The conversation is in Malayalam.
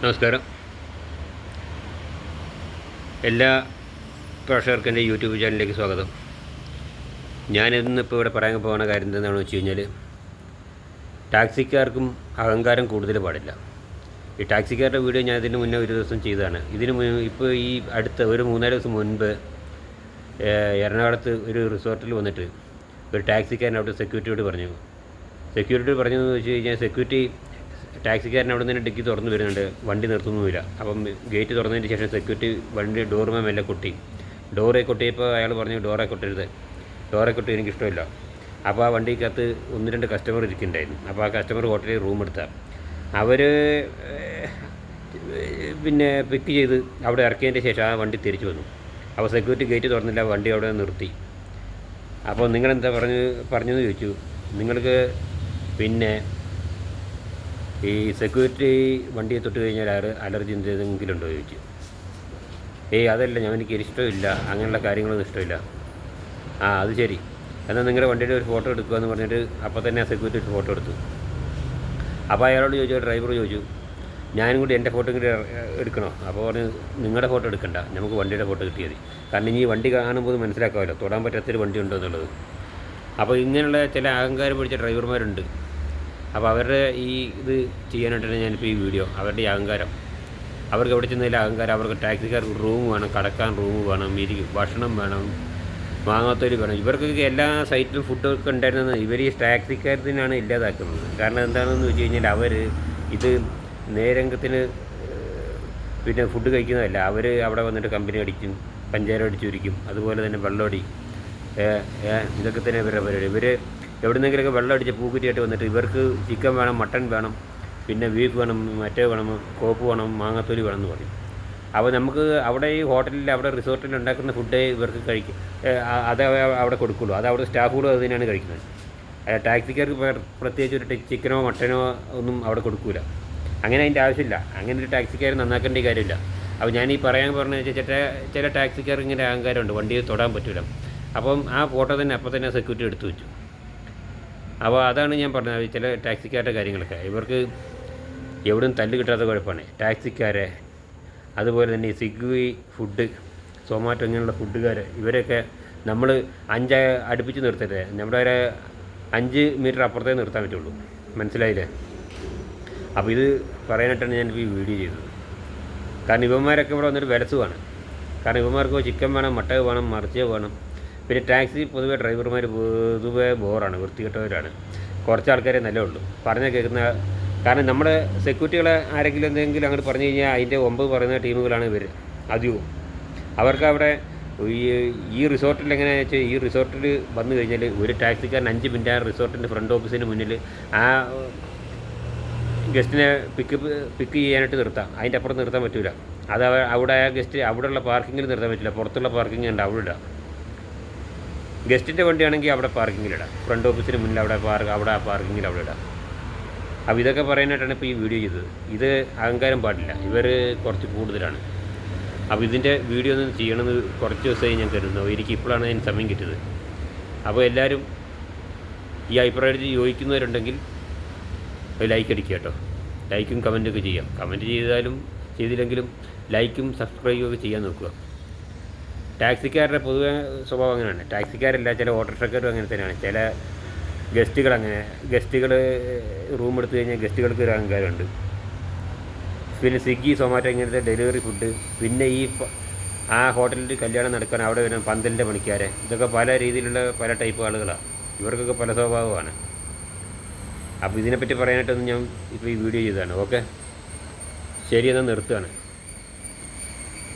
നമസ്കാരം. എല്ലാ പ്രേക്ഷകർക്കും എന്റെ യൂട്യൂബ് ചാനലിലേക്ക് സ്വാഗതം. ഞാനിന്നിപ്പോൾ ഇവിടെ പറയാൻ പോകുന്ന കാര്യം എന്താണെന്ന് വെച്ച് കഴിഞ്ഞാൽ ടാക്സിക്കാർക്കും അഹങ്കാരം കൂടുതൽ പാടില്ല. ഈ ടാക്സിക്കാരുടെ വീഡിയോ ഞാൻ ഇതിന് മുന്നേ ഒരു ദിവസം ചെയ്തതാണ്. ഇതിന് ഇപ്പോൾ ഈ അടുത്ത ഒരു മൂന്നാൽ ദിവസം മുൻപ് എറണാകുളത്ത് ഒരു റിസോർട്ടിൽ വന്നിട്ട് ഒരു ടാക്സിക്കാരൻ അവിടെ സെക്യൂരിറ്റിയോട് പറഞ്ഞു. സെക്യൂരിറ്റി പറഞ്ഞതെന്ന് വെച്ച് കഴിഞ്ഞാൽ സെക്യൂരിറ്റി ടാക്സിക്കാരൻ അവിടെ നിന്ന് ഡിക്കി തുറന്നു വരുന്നുണ്ട് വണ്ടി നിർത്തുന്നുമില്ല. അപ്പം ഗേറ്റ് തുറന്നതിന് ശേഷം സെക്യൂരിറ്റി വണ്ടി ഡോറുമേ മെല്ലെ കൊട്ടി. ഡോറെ കൊട്ടിയപ്പോൾ അയാൾ പറഞ്ഞു ഡോറെ കൊട്ടരുത്. ഡോറെ കൊട്ടി എനിക്കിഷ്ടമില്ല അപ്പോൾ ആ വണ്ടിക്കകത്ത് ഒന്ന് രണ്ട് കസ്റ്റമർ ഇരിക്കുന്നുണ്ടായിരുന്നു. അപ്പോൾ ആ കസ്റ്റമർ ഹോട്ടലിൽ റൂം എടുത്ത. അവർ പിന്നെ പിക്ക് ചെയ്ത് അവിടെ ഇറക്കിയതിന്റെ ശേഷം ആ വണ്ടി തിരിച്ചു വന്നു. അപ്പോൾ സെക്യൂരിറ്റി ഗേറ്റ് തുറന്നില്ല വണ്ടി അവിടെ നിർത്തി. അപ്പോൾ നിങ്ങളെന്താ പറഞ്ഞു പറഞ്ഞെന്ന് ചോദിച്ചു. നിങ്ങൾക്ക് പിന്നെ ഈ സെക്യൂരിറ്റി വണ്ടിയെ തൊട്ട് കഴിഞ്ഞാൽ അലർജി എന്തെങ്കിലും ഉണ്ടോ ചോദിച്ചു ഏയ് അതല്ല ഞാൻ എനിക്ക് ഇഷ്ടമില്ല. അങ്ങനെയുള്ള കാര്യങ്ങളൊന്നും ഇഷ്ടമില്ല. ആ അത് ശരി. എന്നാൽ നിങ്ങളുടെ വണ്ടിയുടെ ഒരു ഫോട്ടോ എടുക്കുക എന്ന് പറഞ്ഞിട്ട് അപ്പോൾ തന്നെ ആ സെക്യൂരിറ്റി ഒരു ഫോട്ടോ എടുത്തു. അപ്പോൾ അയാളോട് ചോദിച്ചു ഡ്രൈവർ ചോദിച്ചു ഞാനും കൂടി എന്റെ ഫോട്ടോ കൂടി എടുക്കണോ? അപ്പോൾ പറഞ്ഞു നിങ്ങളുടെ ഫോട്ടോ എടുക്കണ്ട. നമുക്ക് വണ്ടിയുടെ ഫോട്ടോ കിട്ടിയത് കാരണം ഇനി വണ്ടി കാണുമ്പോൾ മനസ്സിലാക്കാമല്ലോ. തൊടാൻ പറ്റാത്തൊരു വണ്ടി ഉണ്ടോ എന്നുള്ളത്. അപ്പോൾ ഇങ്ങനെയുള്ള ചില അഹങ്കാരം പിടിച്ച ഡ്രൈവർമാരുണ്ട് അപ്പോൾ അവരുടെ ഈ ഇത് ചെയ്യാനായിട്ടാണ് ഞാനിപ്പോൾ ഈ വീഡിയോ അവരുടെ ഈ അഹങ്കാരം. അവർക്ക് എവിടെ ചെന്നതിൽ അഹങ്കാരം അവർക്ക് ടാക്സിക്കാർക്ക് റൂം വേണം കടക്കാൻ റൂം വേണം ഇരി ഭക്ഷണം വേണം മാങ്ങാത്തൊലി വേണം. ഇവർക്കൊക്കെ എല്ലാ സൈറ്റിലും ഫുഡൊക്കെ ഉണ്ടായിരുന്നത് ഇവർ ഈ ടാക്സിക്കാരത്തിനാണ് ഇല്ലാതാക്കുന്നത്. കാരണം എന്താണെന്ന് വെച്ച് കഴിഞ്ഞാൽ അവർ ഇത് നേരംഗത്തിന് പിന്നെ ഫുഡ് കഴിക്കുന്നതല്ല. അവർ അവിടെ വന്നിട്ട് കമ്പനി അടിക്കും പഞ്ചായത്ത് അടിച്ചുരിക്കും അതുപോലെ തന്നെ വെള്ളമടി ഇതൊക്കെ തന്നെ ഇവരുടെ പരിപാടി. ഇവർ എവിടുന്നെങ്കിലൊക്കെ വെള്ളം അടിച്ച് പൂക്കുറ്റിയായിട്ട് വന്നിട്ട് ഇവർക്ക് ചിക്കൻ വേണം മട്ടൺ വേണം പിന്നെ ബീഫ് വേണം മറ്റേ വേണം കോപ്പ് വേണം മാങ്ങാത്തൊലി വേണം എന്ന് പറയും. അപ്പോൾ നമുക്ക് അവിടെ ഈ ഹോട്ടലിൽ അവിടെ റിസോർട്ടിൽ ഉണ്ടാക്കുന്ന ഫുഡ് ഇവർക്ക് കഴിക്കും. അത് അവ- അവിടെ കൊടുക്കുള്ളൂ. അത് അവിടെ സ്റ്റാഫുകളും അത് തന്നെയാണ് കഴിക്കുന്നത്. ടാക്സിക്കാർക്ക് പ്ര- പ്രത്യേകിച്ച് ഒരു ചിക്കനോ മട്ടനോ ഒന്നും അവിടെ കൊടുക്കൂല. അങ്ങനെ അതിന്റെ ആവശ്യമില്ല. അങ്ങനെ ഒരു ടാക്സിക്കാർ നന്നാക്കേണ്ട കാര്യമില്ല. അപ്പോൾ ഞാൻ ഈ പറയാൻ പറഞ്ഞു വെച്ചാൽ ചില ചില ടാക്സിക്കാർ ഇങ്ങനെ അഹങ്കാരമുണ്ട്. വണ്ടിയിൽ തൊടാൻ പറ്റില്ല അപ്പം ആ ഫോട്ടോ തന്നെ അപ്പോൾ തന്നെ സെക്യൂരിറ്റി എടുത്തു വെച്ചു. അപ്പോൾ അതാണ് ഞാൻ പറഞ്ഞത് ചില ടാക്സിക്കാരുടെ കാര്യങ്ങളൊക്കെ. ഇവർക്ക് എവിടെയും തല്ല് കിട്ടാത്ത കുഴപ്പമാണ്. ടാക്സിക്കാരെ അതുപോലെ തന്നെ സ്വിഗ്ഗി ഫുഡ് സൊമാറ്റോ ഇങ്ങനെയുള്ള ഫുഡുകാർ ഇവരൊക്കെ നമ്മൾ അഞ്ച് അടുപ്പിച്ച് നിർത്തരുത്. നമ്മുടെ ഒരു അഞ്ച് മീറ്റർ അപ്പുറത്തേ നിർത്താൻ പറ്റുള്ളൂ. മനസ്സിലായില്ലേ? അപ്പോൾ ഇത് പറയാനായിട്ടാണ് ഞാൻ ഈ വീഡിയോ ചെയ്തത്. കാരണം ഇവന്മാരൊക്കെ ഇവിടെ വന്നിട്ട് വിലസുവാണ്. കാരണം ഇവന്മാർക്ക് ചിക്കൻ വേണം മട്ട വേണം മറിച്ച് വേണം. പിന്നെ ടാക്സി പൊതുവെ ഡ്രൈവർമാർ പൊതുവെ ബോറാണ് വൃത്തികെട്ടവരാണ്. കുറച്ച് ആൾക്കാരെ നല്ല ഉള്ളൂ. പറഞ്ഞാൽ കേൾക്കുന്ന കാരണം നമ്മുടെ സെക്യൂരിറ്റികളെ ആരെങ്കിലും എന്തെങ്കിലും അങ്ങോട്ട് പറഞ്ഞു കഴിഞ്ഞാൽ അതിന്റെ ഒമ്പത് പറയുന്ന ടീമുകളാണ് ഇവർ അധികവും. അവർക്ക് അവിടെ ഈ ഈ റിസോർട്ടിൽ എങ്ങനെയാണെന്ന് വെച്ചാൽ ഈ റിസോർട്ടിൽ വന്നു കഴിഞ്ഞാൽ ഒരു ടാക്സിക്കാരൻ അഞ്ച് മിനിറ്റ് ആ റിസോർട്ടിന്റെ ഫ്രണ്ട് ഓഫീസിന് മുന്നിൽ ആ ഗസ്റ്റിനെ പിക്ക് പിക്ക് ചെയ്യാനായിട്ട് നിർത്താം. അതിന്റെ അപ്പുറം നിർത്താൻ പറ്റില്ല അത് അവ- അവിടെ ആ ഗസ്റ്റ് അവിടെയുള്ള പാർക്കിങ്ങിൽ നിർത്താൻ പറ്റില്ല പുറത്തുള്ള പാർക്കിംഗ് ഉണ്ട് അവിടെ ഇടാം. ഗസ്റ്റിന്റെ വണ്ടിയാണെങ്കിൽ അവിടെ പാർക്കിങ്ങിലിടാം ഫ്രണ്ട് ഓഫീസിന് മുന്നിൽ അവിടെ പാർക്ക് അവിടെ ആ പാർക്കിങ്ങിൽ അവിടെ ഇടാം. അപ്പോൾ ഇതൊക്കെ പറയാനായിട്ടാണ് ഇപ്പോൾ ഈ വീഡിയോ ചെയ്തത്. ഇത് അഹങ്കാരം പാടില്ല. ഇവർ കുറച്ച് കൂടുതലാണ്. അപ്പോൾ ഇതിന്റെ വീഡിയോ ഒന്ന് ചെയ്യണമെന്ന് കുറച്ച് ദിവസമായി ഞാൻ കരുതുന്നു. എനിക്ക് ഇപ്പോഴാണ് അതിന് സമയം കിട്ടിയത്. അപ്പോൾ എല്ലാവരും ഈ അഭിപ്രായത്തിൽ യോജിക്കുന്നവരുണ്ടെങ്കിൽ ലൈക്ക് അടിക്കുക കേട്ടോ. ലൈക്കും കമന്റൊക്കെ ചെയ്യാം. കമന്റ് ചെയ്താലും ചെയ്തില്ലെങ്കിലും ലൈക്കും സബ്സ്ക്രൈബും ഒക്കെ ചെയ്യാൻ നോക്കുക. ടാക്സിക്കാരുടെ പൊതുവെ സ്വഭാവം അങ്ങനെയാണ്. ടാക്സിക്കാരല്ല ചില ഓട്ടോറിക്ഷക്കാരും അങ്ങനെ തന്നെയാണ്. ചില ഗസ്റ്റുകൾ അങ്ങനെ ഗസ്റ്റുകൾ റൂം എടുത്തു കഴിഞ്ഞാൽ ഗസ്റ്റുകൾക്ക് ഒരു അഹങ്കാരമുണ്ട്. പിന്നെ സ്വിഗ്ഗി സൊമാറ്റോ ഇങ്ങനത്തെ ഡെലിവറി ഫുഡ് പിന്നെ ഈ ആ ഹോട്ടലിൽ കല്യാണം നടക്കാൻ അവിടെ വരുന്ന പന്തലിന്റെ പണിക്കാരെ ഇതൊക്കെ പല രീതിയിലുള്ള പല ടൈപ്പ് ആളുകളാണ് ഇവർക്കൊക്കെ പല സ്വഭാവമാണ്. അപ്പോൾ ഇതിനെപ്പറ്റി പറയാനായിട്ടൊന്നും ഞാൻ ഇപ്പോൾ ഈ വീഡിയോ ചെയ്തതാണ്. ഓക്കെ ശരി എന്നാൽ നിർത്തുകയാണ്.